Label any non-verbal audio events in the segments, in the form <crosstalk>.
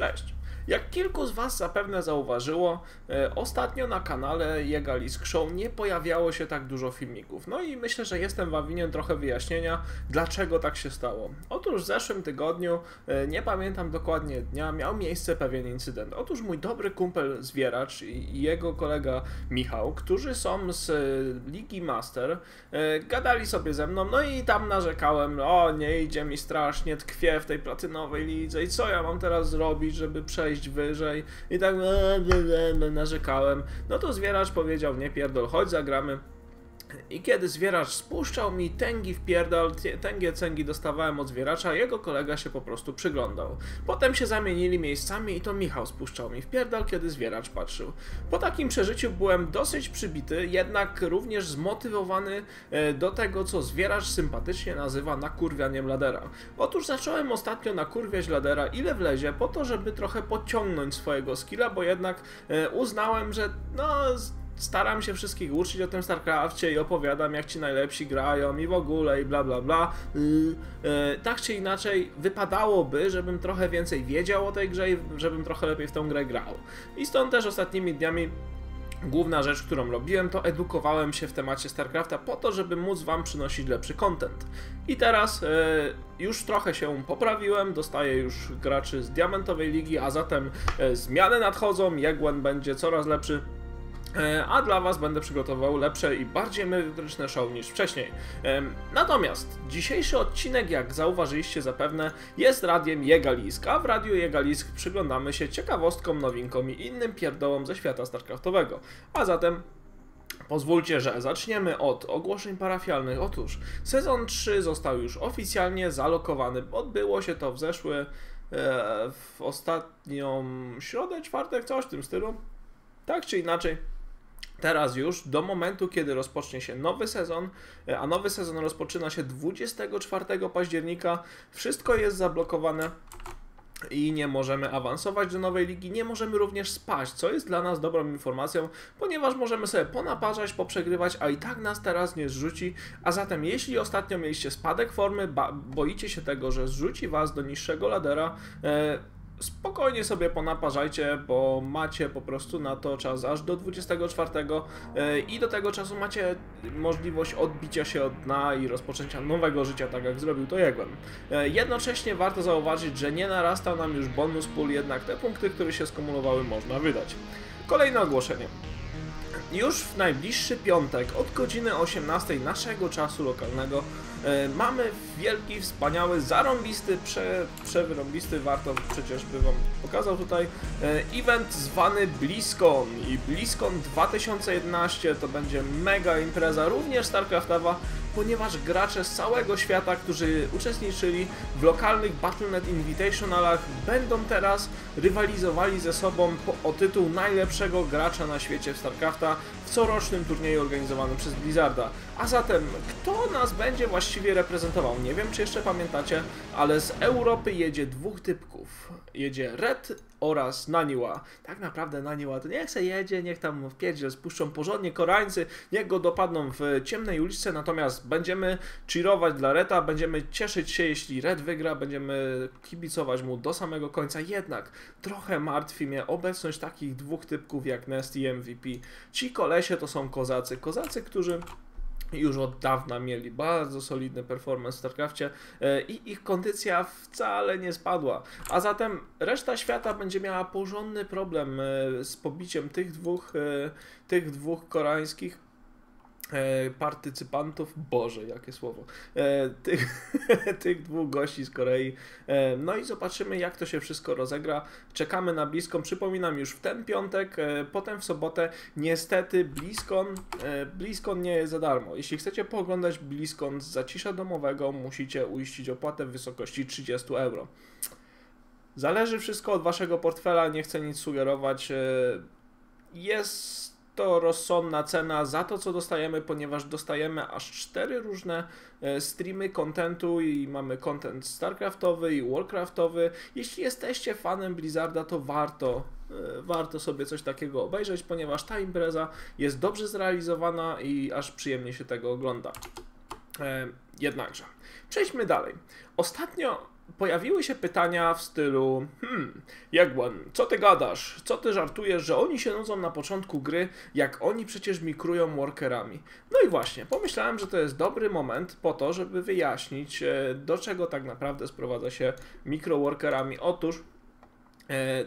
closed. Jak kilku z Was zapewne zauważyło, e, ostatnio na kanale Jegalisk Show nie pojawiało się tak dużo filmików. No i myślę, że jestem Wam winien trochę wyjaśnienia, dlaczego tak się stało. Otóż w zeszłym tygodniu, e, nie pamiętam dokładnie dnia, miał miejsce pewien incydent. Otóż mój dobry kumpel Zwieracz i jego kolega Michał, którzy są z e, Ligi Master, gadali sobie ze mną, no i tam narzekałem, o nie idzie mi strasznie, tkwie w tej platynowej lidze i co ja mam teraz zrobić, żeby przejść wyżej i tak e, e, e, narzekałem. No to zwieracz powiedział, nie pierdol, chodź zagramy. I kiedy zwieracz spuszczał mi tęgi w pierdol, tęgie cęgi dostawałem od zwieracza, jego kolega się po prostu przyglądał. Potem się zamienili miejscami i to Michał spuszczał mi w pierdol, kiedy zwieracz patrzył. Po takim przeżyciu byłem dosyć przybity, jednak również zmotywowany e, do tego, co zwieracz sympatycznie nazywa nakurwianiem ladera. Otóż zacząłem ostatnio nakurwiać ladera ile wlezie, po to, żeby trochę podciągnąć swojego skilla, bo jednak e, uznałem, że no staram się wszystkich uczyć o tym StarCraftie i opowiadam jak ci najlepsi grają i w ogóle i bla bla bla. Yy, tak czy inaczej wypadałoby, żebym trochę więcej wiedział o tej grze i żebym trochę lepiej w tą grę grał. I stąd też ostatnimi dniami Główna rzecz, którą robiłem, to edukowałem się w temacie StarCrafta po to, żeby móc Wam przynosić lepszy content. I teraz e, już trochę się poprawiłem, dostaję już graczy z Diamentowej Ligi, a zatem e, zmiany nadchodzą, Jegłen będzie coraz lepszy, a dla Was będę przygotował lepsze i bardziej merytoryczne show niż wcześniej. Natomiast dzisiejszy odcinek, jak zauważyliście zapewne, jest radiem Jegalisk, a w Radiu Jegalisk przyglądamy się ciekawostkom, nowinkom i innym pierdołom ze świata StarCraftowego. A zatem Pozwólcie, że zaczniemy od ogłoszeń parafialnych. Otóż sezon 3 został już oficjalnie zalokowany. Odbyło się to w zeszły, e, w ostatnią środę, czwartek, coś w tym stylu. Tak czy inaczej, teraz już, do momentu, kiedy rozpocznie się nowy sezon, e, a nowy sezon rozpoczyna się 24 października, wszystko jest zablokowane i nie możemy awansować do nowej ligi, nie możemy również spaść, co jest dla nas dobrą informacją, ponieważ możemy sobie ponaparzać, poprzegrywać, a i tak nas teraz nie zrzuci, a zatem jeśli ostatnio mieliście spadek formy, boicie się tego, że zrzuci was do niższego ladera, e, spokojnie sobie ponaparzajcie, bo macie po prostu na to czas aż do 24 e, i do tego czasu macie możliwość odbicia się od dna i rozpoczęcia nowego życia, tak jak zrobił to Jegłem. E, jednocześnie warto zauważyć, że nie narastał nam już bonus pool, jednak te punkty, które się skumulowały można wydać. Kolejne ogłoszenie. Już w najbliższy piątek od godziny 18 naszego czasu lokalnego mamy wielki, wspaniały, zarąbisty, prze, przewyrąbisty, warto przecież by Wam pokazał tutaj, e, event zwany BlizzCon i BlizzCon 2011 to będzie mega impreza, również StarCraftowa, ponieważ gracze z całego świata, którzy uczestniczyli w lokalnych Battle.net Invitationalach będą teraz rywalizowali ze sobą po, o tytuł najlepszego gracza na świecie w StarCrafta corocznym turnieju organizowanym przez Blizzarda. A zatem, kto nas będzie właściwie reprezentował? Nie wiem, czy jeszcze pamiętacie, ale z Europy jedzie dwóch typków. Jedzie Red oraz Naniła. Tak naprawdę Naniła to niech se jedzie, niech tam w pierdzie spuszczą porządnie Koreańcy, niech go dopadną w ciemnej uliczce, natomiast będziemy cheerować dla Reta, będziemy cieszyć się, jeśli Red wygra, będziemy kibicować mu do samego końca. Jednak trochę martwi mnie obecność takich dwóch typków jak Nest i MVP. Ci kolesie to są kozacy. Kozacy, którzy już od dawna mieli bardzo solidny performance w StarCraftie e, i ich kondycja wcale nie spadła. A zatem reszta świata będzie miała porządny problem e, z pobiciem tych dwóch, e, tych dwóch koreańskich E, partycypantów, Boże, jakie słowo, e, tych, <laughs> tych dwóch gości z Korei. E, no i zobaczymy, jak to się wszystko rozegra. Czekamy na Bliską. Przypominam już w ten piątek, potem w sobotę. Niestety Bliskon, Bliskon nie jest za darmo. Jeśli chcecie pooglądać Bliskon z zacisza domowego, musicie uiścić opłatę w wysokości 30 euro. Zależy wszystko od waszego portfela, nie chcę nic sugerować. Jest to rozsądna cena za to, co dostajemy, ponieważ dostajemy aż cztery różne e, streamy kontentu i mamy content StarCraftowy i Warcraftowy. Jeśli jesteście fanem Blizzarda, to warto e, warto sobie coś takiego obejrzeć, ponieważ ta impreza jest dobrze zrealizowana i aż przyjemnie się tego ogląda. E, jednakże, przejdźmy dalej. Ostatnio pojawiły się pytania w stylu hmm, Jagłan, co ty gadasz? Co ty żartujesz, że oni się nudzą na początku gry, jak oni przecież mikrują workerami? No i właśnie, pomyślałem, że to jest dobry moment po to, żeby wyjaśnić, e, do czego tak naprawdę sprowadza się mikroworkerami. Otóż e,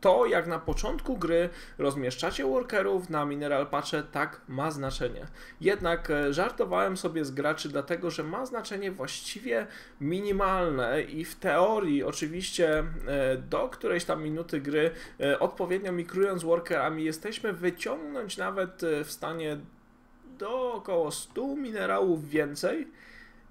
to, jak na początku gry rozmieszczacie workerów na mineral patche, tak ma znaczenie. Jednak e, żartowałem sobie z graczy, dlatego że ma znaczenie właściwie minimalne i w teorii, oczywiście, e, do którejś tam minuty gry, e, odpowiednio mikrując workerami, jesteśmy wyciągnąć nawet w stanie do około 100 minerałów więcej.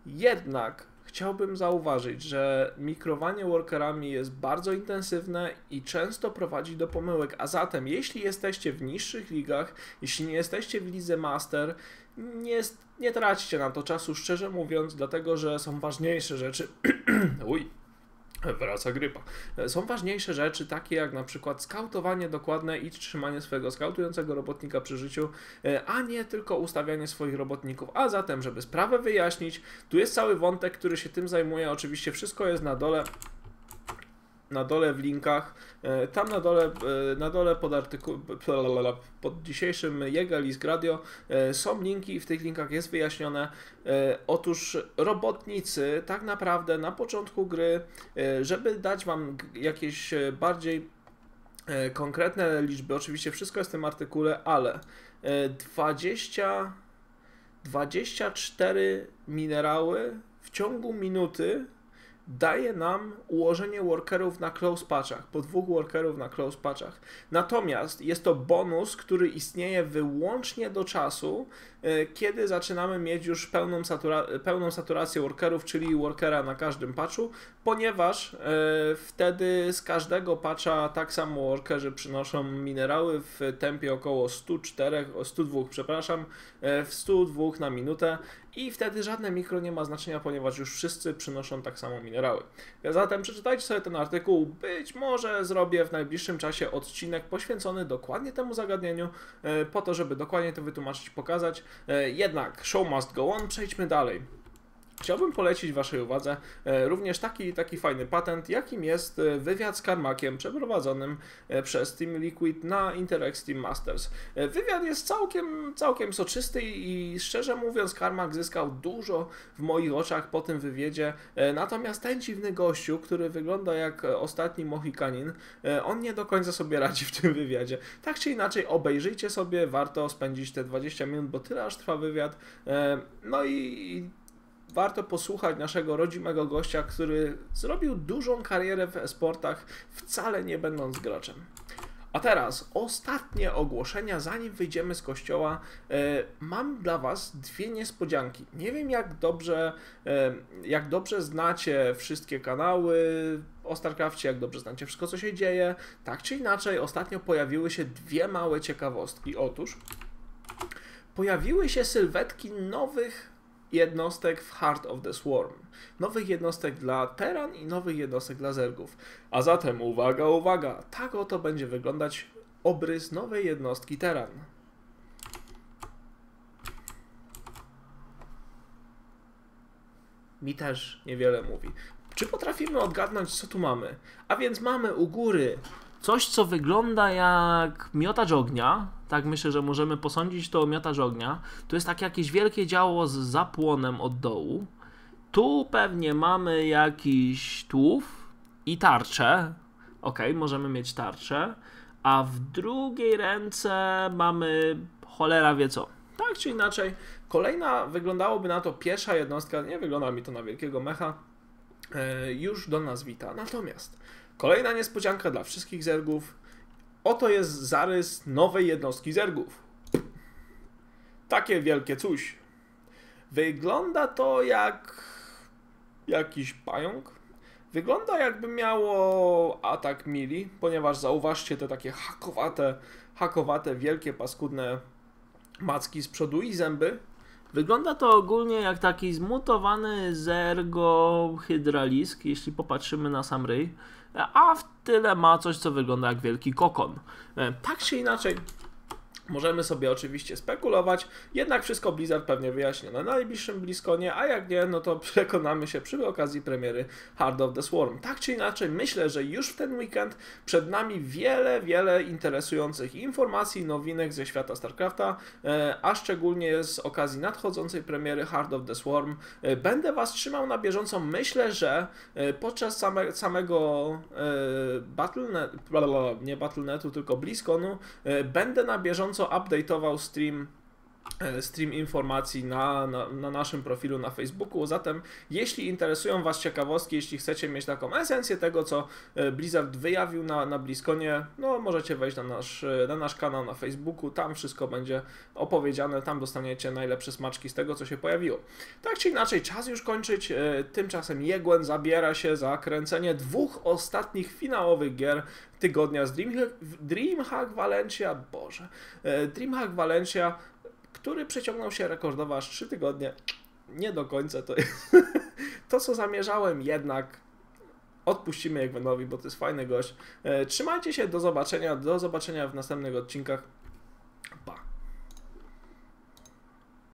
Jednak chciałbym zauważyć, że mikrowanie workerami jest bardzo intensywne i często prowadzi do pomyłek. A zatem, jeśli jesteście w niższych ligach, jeśli nie jesteście w lidze master, nie, nie traćcie na to czasu, szczerze mówiąc, dlatego że są ważniejsze rzeczy. <clears throat> Uj Wraca grypa. Są ważniejsze rzeczy, takie jak na przykład skautowanie dokładne i trzymanie swojego skautującego robotnika przy życiu, e, a nie tylko ustawianie swoich robotników. A zatem, żeby sprawę wyjaśnić, tu jest cały wątek, który się tym zajmuje. Oczywiście wszystko jest na dole na dole w linkach. E, tam na dole, e, na dole pod artykuł, pod dzisiejszym Jego List Radio e, są linki i w tych linkach jest wyjaśnione. Otóż robotnicy tak naprawdę na początku gry, żeby dać Wam jakieś bardziej konkretne liczby, oczywiście wszystko jest w tym artykule, ale 20, 24 minerały w ciągu minuty daje nam ułożenie workerów na close patchach, po dwóch workerów na close patchach. Natomiast jest to bonus, który istnieje wyłącznie do czasu, e, kiedy zaczynamy mieć już pełną, satura pełną saturację workerów, czyli workera na każdym patchu, ponieważ e, wtedy z każdego patcha tak samo workerzy przynoszą minerały w tempie około 104, 102, przepraszam, e, w 102 na minutę i wtedy żadne mikro nie ma znaczenia, ponieważ już wszyscy przynoszą tak samo minerały. Zatem przeczytajcie sobie ten artykuł, być może zrobię w najbliższym czasie odcinek poświęcony dokładnie temu zagadnieniu, e, po to, żeby dokładnie to wytłumaczyć, pokazać. E, jednak show must go on, przejdźmy dalej. Chciałbym polecić Waszej uwadze e, również taki, taki fajny patent, jakim jest e, wywiad z Karmakiem przeprowadzonym e, przez Team Liquid na Interex Team Masters. Wywiad jest całkiem, całkiem soczysty i szczerze mówiąc Karmak zyskał dużo w moich oczach po tym wywiedzie, natomiast ten dziwny gościu, który wygląda jak ostatni Mohikanin, on nie do końca sobie radzi w tym wywiadzie. Tak czy inaczej obejrzyjcie sobie, warto spędzić te 20 minut, bo tyle aż trwa wywiad. No i warto posłuchać naszego rodzimego gościa, który zrobił dużą karierę w esportach, wcale nie będąc graczem. A teraz ostatnie ogłoszenia, zanim wyjdziemy z kościoła. E, mam dla Was dwie niespodzianki. Nie wiem, jak dobrze, e, jak dobrze znacie wszystkie kanały o StarCraftie, jak dobrze znacie wszystko, co się dzieje. Tak czy inaczej, ostatnio pojawiły się dwie małe ciekawostki. Otóż pojawiły się sylwetki nowych jednostek w Heart of the Swarm. Nowych jednostek dla Teran i nowych jednostek dla Zergów. A zatem uwaga, uwaga, tak oto będzie wyglądać obrys nowej jednostki Teran. Mi też niewiele mówi. Czy potrafimy odgadnąć, co tu mamy? A więc mamy u góry coś, co wygląda jak miotacz ognia, tak myślę, że możemy posądzić to o miotacz ognia. Tu jest takie jakieś wielkie działo z zapłonem od dołu. Tu pewnie mamy jakiś tłów i tarczę. Ok, możemy mieć tarczę. A w drugiej ręce mamy cholera wie co. Tak czy inaczej, kolejna wyglądałoby na to pierwsza jednostka, nie wygląda mi to na wielkiego mecha, e, już do nas wita. Natomiast Kolejna niespodzianka dla wszystkich zergów. Oto jest zarys nowej jednostki zergów. Takie wielkie coś. Wygląda to jak jakiś pająk. Wygląda jakby miało atak mili, ponieważ zauważcie te takie hakowate, hakowate, wielkie, paskudne macki z przodu i zęby. Wygląda to ogólnie jak taki zmutowany zergo hydralisk, jeśli popatrzymy na sam ryj a w tyle ma coś, co wygląda jak wielki kokon. E, tak czy inaczej, Możemy sobie oczywiście spekulować, jednak wszystko Blizzard pewnie wyjaśni na najbliższym Bliskonie, a jak nie, no to <laughs> przekonamy się przy okazji premiery Heart of the Swarm. Tak czy inaczej, myślę, że już w ten weekend przed nami wiele, wiele interesujących informacji, nowinek ze świata StarCrafta, e, a szczególnie z okazji nadchodzącej premiery Heart of the Swarm. E, będę Was trzymał na bieżąco. Myślę, że e, podczas same, samego Battle.net, nie Battle.netu, tylko BlizzConu, będę na bieżąco bieżąco update'ował stream stream informacji na, na, na, naszym profilu na Facebooku. Zatem, jeśli interesują Was ciekawostki, jeśli chcecie mieć taką esencję tego, co e, Blizzard wyjawił na, na Bliskonie, no możecie wejść na nasz, e, na nasz kanał na Facebooku, tam wszystko będzie opowiedziane, tam dostaniecie najlepsze smaczki z tego, co się pojawiło. Tak czy inaczej, czas już kończyć, tymczasem Jegłen zabiera się za kręcenie dwóch ostatnich finałowych gier tygodnia z Dreamhack, Dreamhack Valencia, Boże, e, Dreamhack Valencia, który przeciągnął się rekordowo aż 3 tygodnie. Nie do końca to jest <laughs> to, co zamierzałem, jednak odpuścimy Egwenowi, bo to jest fajny gość. E, trzymajcie się, do zobaczenia, do zobaczenia w następnych odcinkach.